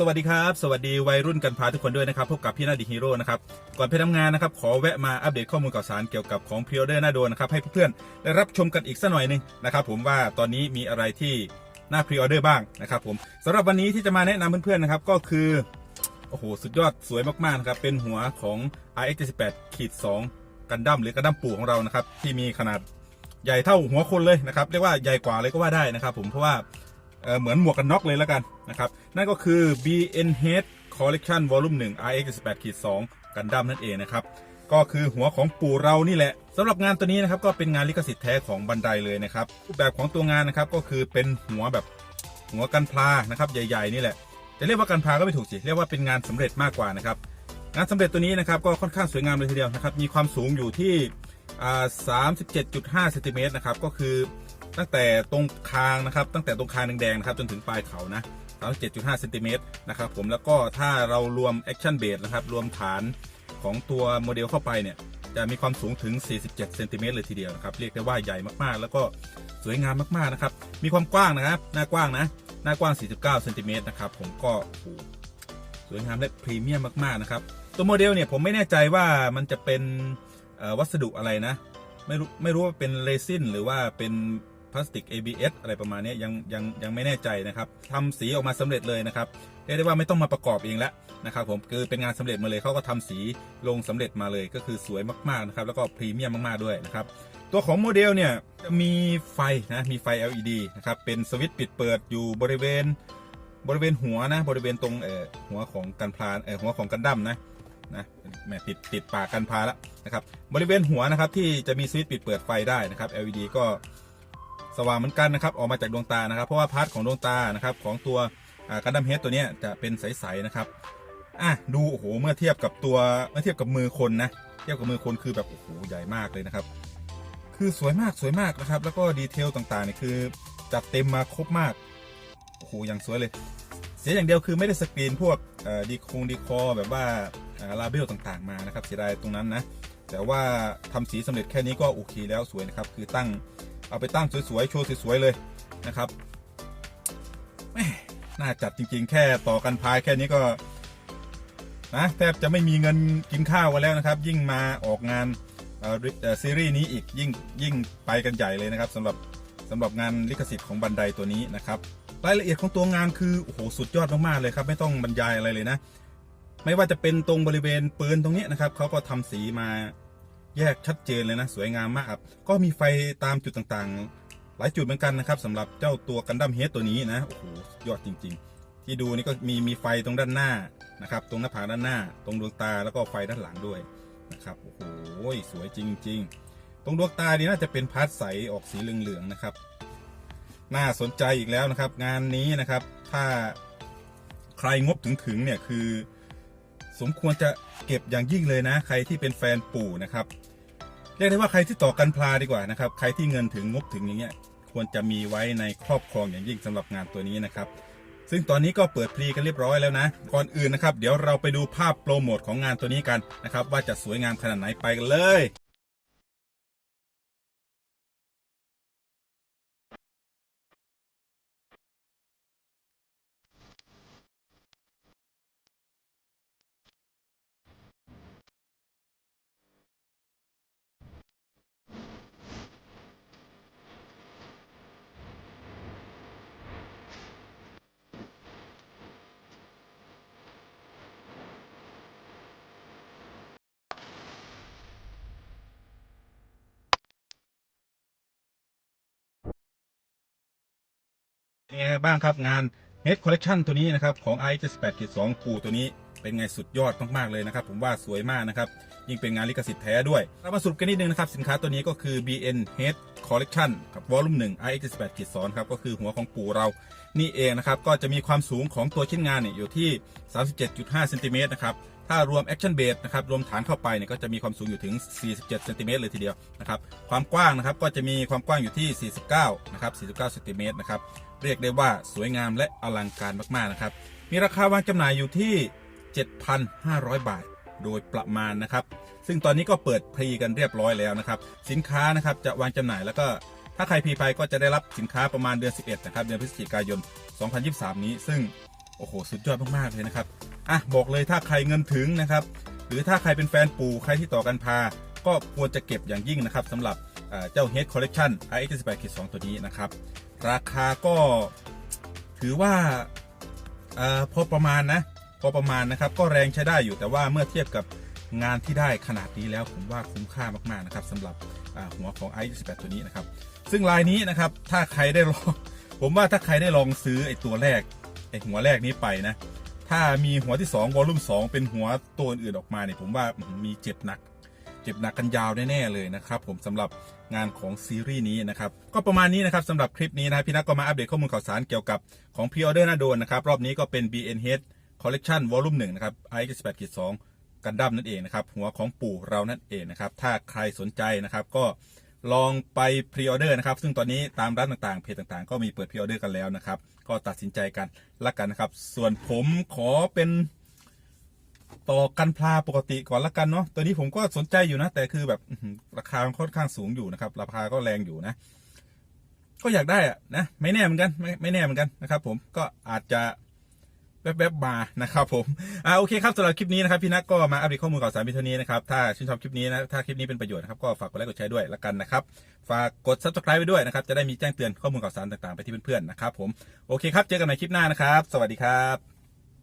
สวัสดีครับ สวัสดีวัยรุ่นกันพาทุกคนด้วยนะครับ พบกับพี่นาดีฮีโร่นะครับ ก่อนไปทำงานนะครับ ขอแวะมาอัปเดตข้อมูลข่าวสารเกี่ยวกับของพรีออเดอร์หน้าโดนนะครับ ให้เพื่อนๆได้รับชมกันอีกสักหน่อยหนึงนะครับ ผมว่าตอนนี้มีอะไรที่น่าพรีออเดอร์บ้างนะครับผมสำหรับวันนี้ที่จะมาแนะนำเพื่อนๆนะครับก็คือโอ้โหสุดยอดสวยมากๆนะครับเป็นหัวของ RX 78ขีด2กันดั้มหรือกันดั้มปู่ของเรานะครับที่มีขนาดใหญ่เท่าหัวคนเลยนะครับเรียกว่าใหญ่กว่าเลยก็ว่าได้นะครับ ผมเพราะว่า เหมือนหมวกกันน็อกเลยแล้วกันนะครับ นั่นก็คือ BNH Collection Volume 1 RX 78ขีด2กันดั้มนั่นเองนะครับ ก็คือหัวของปู่เรานี่แหละสำหรับงานตัวนี้นะครับก็เป็นงานลิขสิทธิ์แท้ของบันไดเลยนะครับรูปแบบของตัวงานนะครับก็คือเป็นหัวแบบหัวกันพลานะครับใหญ่ ๆ นี่แหละจะเรียกว่ากันพลาก็ไม่ถูกสิเรียกว่าเป็นงานสำเร็จมากกว่านะครับงานสำเร็จตัวนี้นะครับก็ค่อนข้างสวยงามเลยทีเดียวนะครับมีความสูงอยู่ที่ 37.5 เซนติเมตรนะครับก็คือ ตั้งแต่ตรงคางนะครับ ตั้งแต่ตรงคางแดงๆนะครับจนถึงปลายเขานะ37.5เซนติเมตรนะครับผมแล้วก็ถ้าเรารวมแอคชั่นเบสนะครับรวมฐานของตัวโมเดลเข้าไปเนี่ยจะมีความสูงถึง 47เซนติเมตรเลยทีเดียวนะครับเรียกได้ว่าใหญ่มากๆ แล้วก็สวยงามมากๆนะครับมีความกว้างนะครับหน้ากว้างนะหน้ากว้าง 49เซนติเมตรนะครับผมก็สวยงามและพรีเมียมมากๆนะครับตัวโมเดลเนี่ยผมไม่แน่ใจว่ามันจะเป็นวัสดุอะไรนะ ไม่รู้ไม่รู้ว่าเป็นเรซินหรือว่าเป็น ลาสติก ABS อะไรประมาณนี้ยังยังยังไม่แน่ใจนะครับทำสีออกมาสำเร็จเลยนะครับเรียกได้ว่าไม่ต้องมาประกอบเองแล้วนะครับผมคือเป็นงานสำเร็จมาเลยเขาก็ทำสีลงสำเร็จมาเลย ก็คือสวยมากๆนะครับแล้วก็พรีเมียมมากๆด้วยนะครับตัวของโมเดลเนี่ยจะมีไฟนะมีไฟ LED นะครับเป็นสวิตช์ปิดเปิดอยู่บริเวณบริเวณหัวนะบริเวณตรงเอ่อหัวของกันพลาเอ่อหัวของกันดั้มนะนะแหม่ติดติดปากกันพลาแล้วนะครับบริเวณหัวนะครับที่จะมีสวิตช์ปิดเปิดไฟได้นะครับ LED ก็ สว่างเหมือนกันนะครับ ออกมาจากดวงตานะครับ เพราะว่าพาร์ทของดวงตานะครับของตัวกันดั้มเฮดตัวนี้จะเป็นใสๆนะครับอะดูโอ้โหเมื่อเทียบกับตัวเมื่อเทียบกับมือคนนะเทียบกับมือคนคือแบบโอ้โหใหญ่มากเลยนะครับ คือสวยมากสวยมากนะครับ แล้วก็ดีเทลต่างๆเนี่ยคือจัดเต็มมาครบมากโอ้โหอย่างสวยเลย เสียอย่างเดียวคือไม่ได้สกรีนพวกดีคงดีคอแบบว่าลาเบลต่างๆมานะครับเสียดายตรงนั้นนะแต่ว่าทำสีสำเร็จแค่นี้ก็โอเคแล้วสวยนะครับ คือตั้ง เอาไปตั้งสวยๆโชว์สวยๆเลยนะครับน่าจัดจริงๆ แค่ต่อกันพายแค่นี้ก็นะแทบจะไม่มีเงินกินข้าวกันแล้วนะครับ ยิ่งมาออกงานซีรีส์นี้อีกยิ่งยิ่งไปกันใหญ่เลยนะครับสำหรับสำหรับงานลิขสิทธิ์ของบันไดตัวนี้นะครับรายละเอียดของตัวงานคือโอ้โหสุดยอดมากๆเลยครับ ไม่ต้องบรรยายอะไรเลยนะ ไม่ว่าจะเป็นตรงบริเวณปืนตรงนี้นะครับเขาก็ทำสีมา แยกชัดเจนเลยนะ สวยงามมากครับ ก็มีไฟตามจุดต่างๆ หลายจุดเหมือนกันนะครับสำหรับเจ้าตัวกันดั้มเฮดตัวนี้นะโอ้โหยอดจริง ๆ ที่ดูนี่ก็มีมีไฟตรงด้านหน้านะครับ ตรงหน้าผากด้านหน้า ตรงดวงตาแล้วก็ไฟด้านหลังด้วยนะครับโอ้โหสวยจริง ๆ ตรงดวงตานี่น่าจะเป็นพาร์ทใสออกสีเหลืองๆนะครับ น่าสนใจอีกแล้วนะครับ งานนี้นะครับถ้าใครงบถึงถึงๆเนี่ยคือ สมควรจะเก็บอย่างยิ่งเลยนะ ใครที่เป็นแฟนปู่นะครับเรียกได้ว่าใครที่ต่อกันพลาดีกว่านะครับใครที่เงินถึงงบถึงอย่างเงี้ยควรจะมีไว้ในครอบครองอย่างยิ่งสำหรับงานตัวนี้นะครับ ซึ่งตอนนี้ก็เปิดพรีกันเรียบร้อยแล้วนะ ก่อนอื่นนะครับ เดี๋ยวเราไปดูภาพโปรโมทของงานตัวนี้กันนะครับว่าจะสวยงามขนาดไหนไปกันเลย เป็นไงบ้างครับงาน Head Collection ตัวนี้นะครับของ i 7 8 2คูตัวนี้เป็นไงสุดยอดมากๆเลยนะครับ ผมว่าสวยมากนะครับยิ่งเป็นงานลิขสิทธิ์แท้ด้วย เรามาสรุปกันนิดนึงนะครับ สินค้าตัวนี้ก็คือ BN Head Collection ครับ Volume 1 i 7 8 2ครับก็คือหัวของปู่เรานี่เองนะครับ ก็จะมีความสูงของตัวชิ้นงานเนี่ยอยู่ที่ 37.5เซนติเมตรนะครับถ้ารวม Action Base นะครับรวมฐานเข้าไปเนี่ยก็จะมีความสูงอยู่ถึง 47เซนติเมตรเลยทีเดียวนะครับความกว้างนะครับก็จะมีความกว้างอยู่ที่ 49 นะครับ 49เซนติเมตรนะครับ เรียกได้ว่าสวยงามและอลังการมากๆนะครับ มีราคาวางจำหน่ายอยู่ที่ 7,500 บาท โดยประมาณนะครับ ซึ่งตอนนี้ก็เปิดพรีกันเรียบร้อยแล้วนะครับ สินค้านะครับจะวางจำหน่ายแล้วก็ถ้าใครพีไปก็จะได้รับสินค้าประมาณเดือน 11 นะครับ เดือนพฤศจิกายน 2023 นี้ ซึ่งโอ้โหสุดยอดมากๆเลยนะครับอะบอกเลยถ้าใครเงินถึงนะครับ หรือถ้าใครเป็นแฟนปู่ใครที่ต่อกันพา ก็ควรจะเก็บอย่างยิ่งนะครับสำหรับเจ้า Head Collection iX 8 2ตัวนี้นะครับ ราคาก็ถือว่าอพอประมาณนะพอประมาณนะครับ ก็แรงใช้ได้อยู่แต่ว่าเมื่อเทียบกับงานที่ได้ขนาดนี้แล้วผมว่าคุ้มค่ามากๆนะครับสำหรับหัวของ iX 78ตัวนี้นะครับ ซึ่งลายนี้นะครับถ้าใครได้ลองผมว่าถ้าใครได้ลองซื้อไอ้ตัวแรกไอ้หัวแรกนี้ไปนะ ถ้ามีหัวที่2วอลลุ่ม2เป็นหัวตัวอื่นออกมาเนี่ยผมว่ามีเจ็บหนัก จ็บหนักกันยาวแน่ๆเลยนะครับผมสำหรับงานของซีรีส์นี้นะครับก็ประมาณนี้นะครับสำหรับคลิปนี้นะพี่นักก็มาอัปเดตข้อมูลข่าวสารเกี่ยวกับของพ r ออเดอร์หน้าโดนนะครับรอบนี้ก็เป็น BN Head Collection Volume 1นะครับ iX8 2กันดั้มนั่นเองนะครับหัวของปู่เรานั่นเองนะครับถ้าใครสนใจนะครับก็ลองไปพรีออเดอร์นะครับ ซึ่งตอนนี้ตามร้านต่างๆ เพจต่างๆ ก็มีเปิดพรีออเดอร์กันแล้วนะครับ ก็ตัดสินใจกันละกันนะครับ ส่วนผมขอเป็น ต่อกันพลาปกติก่อนละกันเนาะตัวนี้ผมก็สนใจอยู่นะ แต่คือแบบราคาค่อนข้างสูงอยู่นะครับ ราคาก็แรงอยู่นะ ก็อยากได้อะนะไม่แน่เหมือนกันไม่ไม่แน่เหมือนกันนะครับ ผมก็อาจจะแวบๆมานะครับผมอ่าโอเคครับสำหรับคลิปนี้นะครับพี่นักก็มาอัปเดตข้อมูลข่าวสารพิเท่านี้นะครับถ้าชื่นชอบคลิปนี้นะถ้าคลิปนี้เป็นประโยชน์นะครับก็ฝากกดไลค์กดแชร์ด้วยละกันนะครับฝากกด subscribe ไว้ด้วยนะครับจะได้มีแจ้งเตือนข้อมูลข่าวสารต่างๆไปที่เพื่อนๆนะครับผมโอเคครับเจอกันใหม่คลิปหน้านะครับ สวัสดีครับ